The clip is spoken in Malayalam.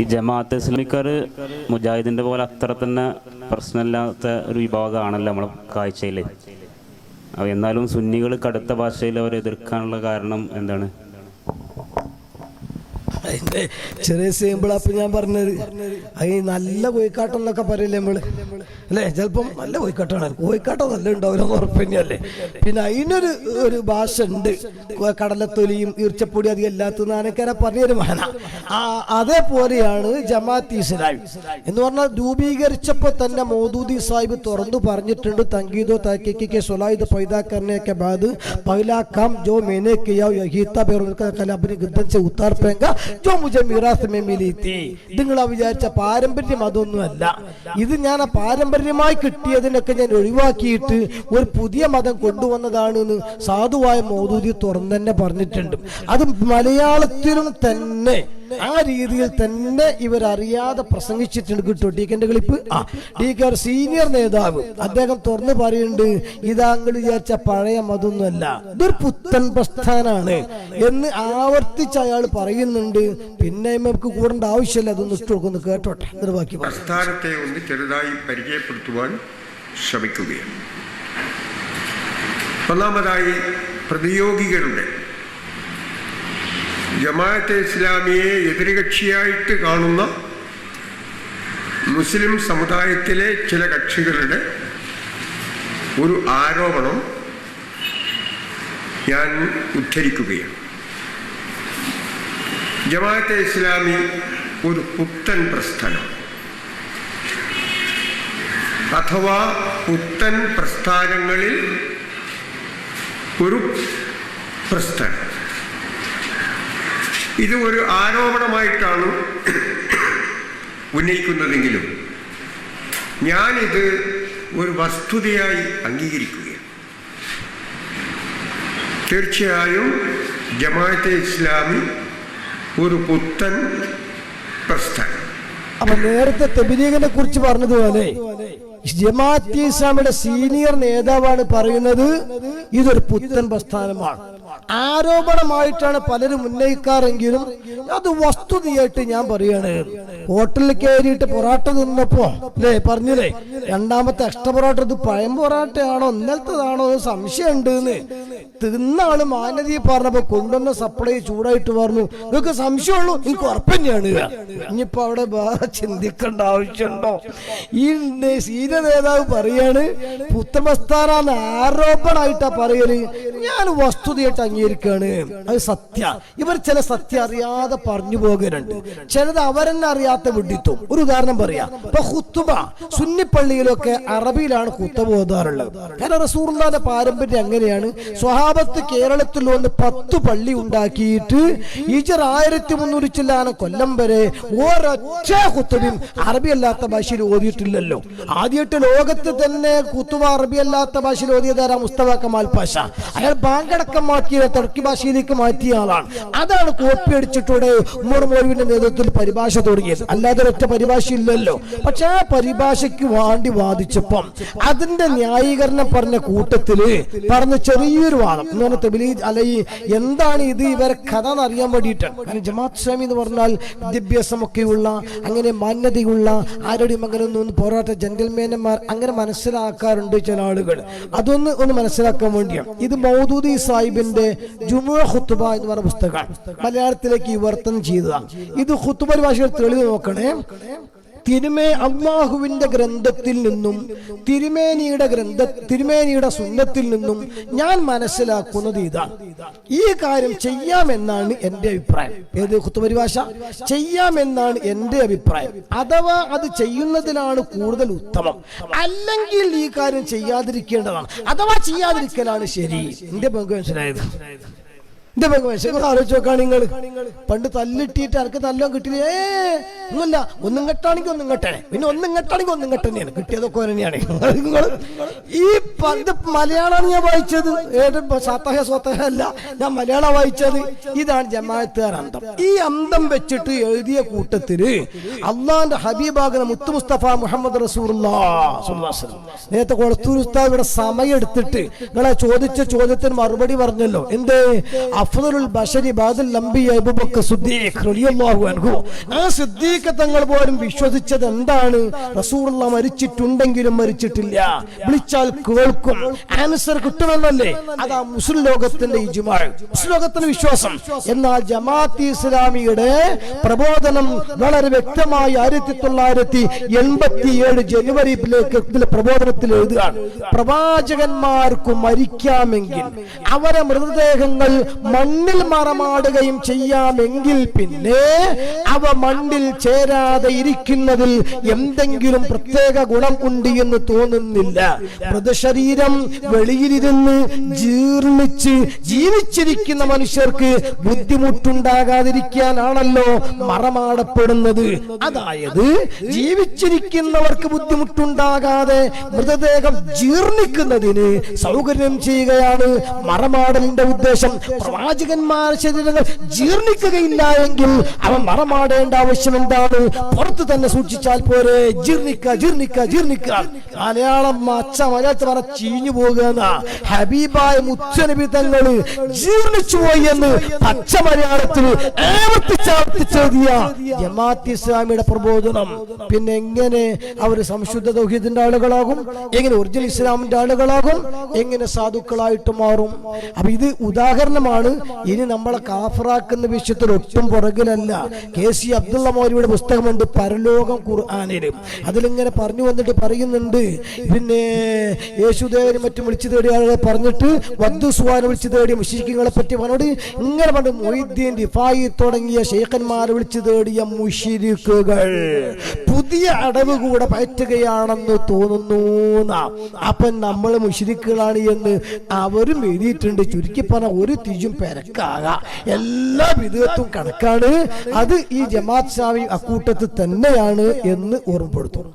ഈ ജമാഅത്ത് ഇസ്ലാമിക്കാർ മുജാഹിദിന്റെ പോലെ അത്ര തന്നെ പ്രശ്നമില്ലാത്ത ഒരു വിഭാഗമാണല്ലോ നമ്മളെ കാഴ്ചയിൽ. എന്നാലും സുന്നികൾ കടുത്ത ഭാഷയിൽ അവരെ എതിർക്കാനുള്ള കാരണം എന്താണ്? അതിന്റെ ചെറിയ സിമ്പിൾ അപ്പൊ ഞാൻ പറഞ്ഞത്. അത് നല്ല കോഴിക്കാട്ടം എന്നൊക്കെ പറയില്ലേ നമ്മൾ? അല്ലേ? ചിലപ്പം നല്ല കോഴിക്കാട്ടാണ്. കോഴിക്കാട്ട നല്ല ഉണ്ടാവില്ല ഉറപ്പ് തന്നെയല്ലേ പിന്നെ അതിനൊരു ഒരു ഭാഷ ഉണ്ട് കടലത്തൊലിയും ഈർച്ചപ്പൊടി അധികം ഇല്ലാത്ത നാനക്കാരെ പറഞ്ഞൊരു മന അതേപോലെയാണ് ജമാഅത്ത് ഇസ്ലാം. എന്ന് പറഞ്ഞാൽ രൂപീകരിച്ചപ്പോൾ തന്നെ മോദൂദി സാഹിബ് തുറന്നു പറഞ്ഞിട്ടുണ്ട് തങ്കീദോ താക്കിക്ക് സൊലായുദ് പൈതാക്കറിനെയൊക്കെ ബാദ് പൈലാക്കാം ജോ മേനെ കിയാ വിചാരിച്ച പാരമ്പര്യം അതൊന്നുമല്ല. ഇത് ഞാൻ ആ പാരമ്പര്യം പാരമ്പര്യമായി കിട്ടിയതിനൊക്കെ ഞാൻ ഒഴിവാക്കിയിട്ട് ഒരു പുതിയ മതം കൊണ്ടുവന്നതാണ് എന്ന് സാധുവായ മോദൂതി തുറന്നു തന്നെ പറഞ്ഞിട്ടുണ്ട്. അത് മലയാളത്തിലും തന്നെ. ആ രീതിയിൽ തന്നെ ഇവരറിയാതെ പ്രസംഗിച്ചിട്ടുണ്ട് കിട്ടും ഡി കെന്റെ ക്ലിപ്പ്. ആ ഡി കെ ഒരു സീനിയർ നേതാവ് അദ്ദേഹം തുറന്നു പറയുന്നുണ്ട് ഇതാങ്കൾ വിചാരിച്ച പഴയ മതൊന്നുമല്ല ഇതൊരു പുത്തൻ പ്രസ്ഥാനാണ് എന്ന് ആവർത്തിച്ച് അയാൾ പറയുന്നുണ്ട്. പിന്നെ നമുക്ക് കൂടേണ്ട ആവശ്യമില്ല അതൊന്ന് ഇഷ്ടമൊക്കെ കൊടുക്കുന്നു കേട്ടോട്ടെ. എന്നിട്ട് ബാക്കി പ്രസ്ഥാനത്തെ ഒന്ന് ചെറുതായി പരിചയപ്പെടുത്തുവാൻ ശ്രമിക്കുകയാണ്. ഒന്നാമതായി പ്രതിയോഗികളുടെ ജമാഅത്തെ ഇസ്ലാമിയെ എതിരുകക്ഷിയായിട്ട് കാണുന്ന മുസ്ലിം സമുദായത്തിലെ ചില കക്ഷികളുടെ ഒരു ആരോപണം ഞാൻ ഉദ്ധരിക്കുകയാണ്. ജമാഅത്തെ ഇസ്ലാമി ഒരു പുത്തൻ പ്രസ്ഥാനം. അഥവാ പുത്തൻ പ്രസ്ഥാനങ്ങളിൽ ഒരു പ്രസ്ഥാനം. ഇത് ഒരു ആരോപണമായിട്ടാണ് ഉന്നയിക്കുന്നതെങ്കിലും ഞാനിത് ഒരു വസ്തുതയായി അംഗീകരിക്കുകയാണ്. തീർച്ചയായും ജമാഅത്തെ ഇസ്ലാമി ഒരു പുത്തൻ പ്രസ്ഥാനം. അപ്പൊ നേരത്തെ തെബിലീഗിനെ കുറിച്ച് പറഞ്ഞതുപോലെ ജമാഅത്ത് ഇസ്ലാമിയുടെ സീനിയർ നേതാവാണ് പറയുന്നത്. ഇതൊരു പുത്തൻ പ്രസ്ഥാനമാണ്. ആരോപണമായിട്ടാണ് പലരും ഉന്നയിക്കാറെങ്കിലും അത് വസ്തുതയായിട്ട് ഞാൻ പറയാണ്. ഹോട്ടലിൽ കയറിയിട്ട് പൊറാട്ട തിന്നപ്പോ അല്ലേ പറഞ്ഞില്ലേ? രണ്ടാമത്തെ എക്സ്ട്രാ പൊറാട്ട ഇത് പഴം പൊറാട്ടയാണോ ഇന്നലത്തതാണോ സംശയം സംശയമുണ്ട് എന്ന് തിന്ന ആൾ മാനതി പറഞ്ഞപ്പോ കൊണ്ടുവന്ന സപ്ലൈ ചൂടായിട്ട് പറഞ്ഞു. നിങ്ങൾക്ക് സംശയമുള്ളൂ. എനിക്ക് ഉറപ്പന്നെയാണ്. ഇനിയിപ്പോ അവിടെ വേറെ ചിന്തിക്കേണ്ട ആവശ്യമുണ്ടോ? ഈ സീന നേതാവ് പറയാണ് പുത്രമസ്ഥാനാന്ന് ആരോപണമായിട്ടാ പറയൽ. ഞാൻ വസ്തുതയായിട്ട് അംഗീകരിക്കുകയാണ്. അത് സത്യ. ഇവർ ചില സത്യം അറിയാതെ പറഞ്ഞു പോകലുണ്ട് ചിലത് അവരെന്നെ അറിയാത്ത വിഡിത്വം ഒരു ഉദാഹരണം പറയാം. ഇപ്പൊ ഹുത്തുബ സുന്നിപ്പള്ളിയിലൊക്കെ അറബിയിലാണ് കുത്തബ ഓതാറുള്ളത്. കാരണം റസൂർദാന്റെ പാരമ്പര്യം അങ്ങനെയാണ്. സ്വഹാബത്ത് കേരളത്തിൽ വന്ന് പത്ത് പള്ളി ഉണ്ടാക്കിയിട്ട് ഈജർ ആയിരത്തി മുന്നൂറ് ചില്ലാന കൊല്ലം വരെ ഒരൊറ്റ കുത്തുബയും അറബി അല്ലാത്ത ഭാഷയിൽ ഓതിയിട്ടില്ലല്ലോ. ആദ്യമായിട്ട് ലോകത്ത് തന്നെ കുത്തുബ അറബി അല്ലാത്ത ഭാഷയിൽ ഓതിയതാരാ മുസ്തഫ കമാൽ പാഷ. അയാൾ ബാങ്കടക്കം മാറ്റിയ തുർക്കി ഭാഷയിലേക്ക് മാറ്റിയ ആളാണ്. അതാണ് കോപ്പി അടിച്ചിട്ടൂടെ ഉമ്മർ നേതൃത്വത്തിൽ പരിഭാഷ തുടങ്ങിയത്. അല്ലാതെ ഒറ്റ പരിഭാഷ ഇല്ലല്ലോ. പക്ഷെ ആ പരിഭാഷയ്ക്ക് വാണ്ടി വാദിച്ചപ്പം അതിന്റെ ന്യായീകരണം പറഞ്ഞ കൂട്ടത്തിൽ പറഞ്ഞ ചെറിയൊരു വാദം. എന്ന് പറഞ്ഞ തെബിലി അല്ല ഈ എന്താണ് ഇത്? ഇവരെ കഥ എന്നറിയാൻ വേണ്ടിയിട്ടാണ് കാരണം ജമാഅത്ത് ഇസ്ലാമി എന്ന് പറഞ്ഞാൽ വിദ്യാഭ്യാസമൊക്കെയുള്ള അങ്ങനെ മാന്യതയുള്ള ആരോടും അങ്ങനെ ഒന്നും പോരാട്ട ജെന്റിൽമേനന്മാർ അങ്ങനെ മനസ്സിലാക്കാറുണ്ട് ചില ആളുകൾ. അതൊന്ന് ഒന്ന് മനസ്സിലാക്കാൻ വേണ്ടിയാണ്. ഇത് മൗദൂദി സാഹിബിന്റെ ജുമുഅ ഖുത്ബ എന്ന് പറഞ്ഞ പുസ്തകമാണ് മലയാളത്തിലേക്ക് വിവർത്തനം ചെയ്തതാണ് ഇത് ഖുത്ബ ഭാഷയിൽ തെളിവ് നോക്കണേ. തിരുമേ അള്ളാഹുവിന്റെ ഗ്രന്ഥത്തിൽ നിന്നും തിരുമേനിയുടെ ഗ്രന്ഥ തിരുമേനിയുടെ സുന്നത്തിൽ നിന്നും ഞാൻ മനസ്സിലാക്കുന്നത് ഇതാണ് ഈ കാര്യം ചെയ്യാമെന്നാണ് എന്റെ അഭിപ്രായം. ഏത് കുത്തുപരിഭാഷ? ചെയ്യാമെന്നാണ് എന്റെ അഭിപ്രായം. അഥവാ അത് ചെയ്യുന്നതിനാണ് കൂടുതൽ ഉത്തമം. അല്ലെങ്കിൽ ഈ കാര്യം ചെയ്യാതിരിക്കേണ്ടതാണ്. അഥവാ ചെയ്യാതിരിക്കലാണ് ശരി. എന്റെ പങ്ക് മനസ്സിലായത്? എന്റെ മനസ്സിലായി ആലോചിച്ച് നോക്കാണ് നിങ്ങൾ പണ്ട് തല്ലിട്ടിട്ട് ആർക്ക് തല്ലോ കിട്ടിയില്ല? ഏ ഒന്നുമില്ല. ഒന്നും കെട്ടാണെങ്കിൽ ഒന്നും കെട്ടണേ പിന്നെ ഒന്നും കെട്ടാണെങ്കിൽ ഒന്നും കെട്ടന്നെയാണ് കിട്ടിയതൊക്കെ തന്നെയാണ് നിങ്ങൾ ഈ പണ്ട് മലയാളമാണ് ഞാൻ വായിച്ചത്. ഏത് സാത്തഹ സ്വത്തഹ അല്ല. ഞാൻ മലയാളം വായിച്ചത്. ഇതാണ് ജമാഅത്തുകാർ അന്തം. ഈ അന്തം വെച്ചിട്ട് എഴുതിയ കൂട്ടത്തിൽ അള്ളാന്റെ ഹബീബാകുന്ന മുത്തു മുസ്തഫ മുഹമ്മദ് നേരത്തെ കൊളത്തൂർ ഉസ്താദ് ഇവിടെ സമയം എടുത്തിട്ട് നിങ്ങളെ ചോദിച്ച ചോദ്യത്തിന് മറുപടി പറഞ്ഞല്ലോ. എന്ത്? അഫ്ദലുൽ ബശരി ബാദുൽ അംബിയ അബൂബക്കർ സിദ്ദീഖ് റളിയല്ലാഹു അൻഹു. ആ സിദ്ദീഖ് തങ്ങൾ പോലും വിശ്വസിച്ചത് എന്താണ്? റസൂലുള്ള മരിച്ചിട്ടുണ്ടെങ്കിലും മരിച്ചിട്ടില്ല. വിളിച്ചാൽ കേൾക്കും. ആൻസർ കിട്ടുമെന്നല്ലേ? അതാ മുസ്ലിം ലോകത്തിന്റെ ഇജുമാ. മുസ്ലിം ലോകത്തിന്റെ വിശ്വാസം. എന്നാൽ ജമാഅത്ത് ഇസ്ലാമിയുടെ പ്രബോധനം വളരെ വ്യക്തമായി ആയിരത്തി തൊള്ളായിരത്തി എൺപത്തി ഏഴ് പ്രബോധനത്തിൽ എഴുതുകയാണ്. പ്രവാചകന്മാർക്ക് മരിക്കാമെങ്കിൽ അവരെ മൃതദേഹങ്ങൾ മണ്ണിൽ മറമാടുകയും ചെയ്യാമെങ്കിൽ പിന്നെ അവ മണ്ണിൽ ചേരാതെ ഇരിക്കുന്നതിൽ എന്തെങ്കിലും പ്രത്യേക ഗുണം ഉണ്ട് എന്ന് തോന്നുന്നില്ല. മൃതശരീരം വെളിയിലിരുന്ന് ജീർണിച്ച് ജീവിച്ചിരിക്കുന്ന മനുഷ്യർക്ക് ബുദ്ധിമുട്ടുണ്ടാകാതിരിക്കാനാണല്ലോ മറമാടപ്പെടുന്നത്. അതായത് ജീവിച്ചിരിക്കുന്നവർക്ക് ബുദ്ധിമുട്ടുണ്ടാകാതെ മൃതദേഹം ജീർണിക്കുന്നതിന് സൗകര്യം ചെയ്യുകയാണ് മറമാടലിന്റെ ഉദ്ദേശം. പ്രവാചകന്മാർ ശരീരങ്ങൾ ജീർണിക്കുകയില്ല എങ്കിൽ അവൻ മറമാടേണ്ട ആവശ്യം എന്താണ്? പുറത്ത് തന്നെ സൂക്ഷിച്ചാൽ പോരെ. ജീർണിക്ക ജീർണിക്ക ജീർണിക്ക. മലയാളം അച്ഛ മലയാളത്തിൽ പറ ചീഞ്ഞു പോകുക ഹബീബായ മുത്തനബി തങ്ങൾ ജീർണിച്ചു പോയി എന്ന് പച്ച മലയാളത്തിൽ ജമാഅത്ത് ഇസ്ലാമിയുടെ പ്രബോധനം. പിന്നെ എങ്ങനെ അവർ സംശുദ്ധ ദൗഹ്യത്തിന്റെ ആളുകളാകും? എങ്ങനെ ഒറിജിനൽ ഇസ്ലാമിന്റെ ആളുകളാകും? എങ്ങനെ സാധുക്കളായിട്ട് മാറും? അപ്പൊ ഇത് ഉദാഹരണമാണ്. ഇനി നമ്മളെ കാഫറാക്കുന്ന വിഷയത്തിൽ ഒട്ടും പുറകിലല്ല. കെ സി അബ്ദുള്ള മൗലിയുടെ പുസ്തകമുണ്ട് പരലോകം ഖുർആാനിൽ അതിലിങ്ങനെ പറഞ്ഞു വന്നിട്ട് പറയുന്നുണ്ട്. പിന്നെ യേശുദേവനും മറ്റും വിളിച്ചു തേടിയ ആളുകളെ പറഞ്ഞിട്ട് വദ്ദു സുഹാനെ വിളിച്ചു തേടിയ മുഷിരിക്കുകളെ പറ്റി പറഞ്ഞോട് ഇങ്ങനെ പറഞ്ഞു മൊയ്തീൻ റിഫായി തുടങ്ങിയ ഷെയ്ഖന്മാരെ വിളിച്ചു തേടിയ മുഷിരിക്കുകൾ പുതിയ അടവ് കൂടെ പയറ്റുകയാണെന്ന് തോന്നുന്നു ന്നാ. അപ്പൊ നമ്മൾ മുഷിരിക്കുകളാണ് എന്ന് അവരും എഴുതിയിട്ടുണ്ട്. ചുരുക്കി പറഞ്ഞ ഒരു തിജും പെരക്കാക. എല്ലാ വിധത്തും കണക്കാണ്. അത് ഈ ജമാഅത്ത് സ്വാമി അക്കൂട്ടത്തിൽ തന്നെയാണ് എന്ന് ഓർമ്മപ്പെടുത്തും.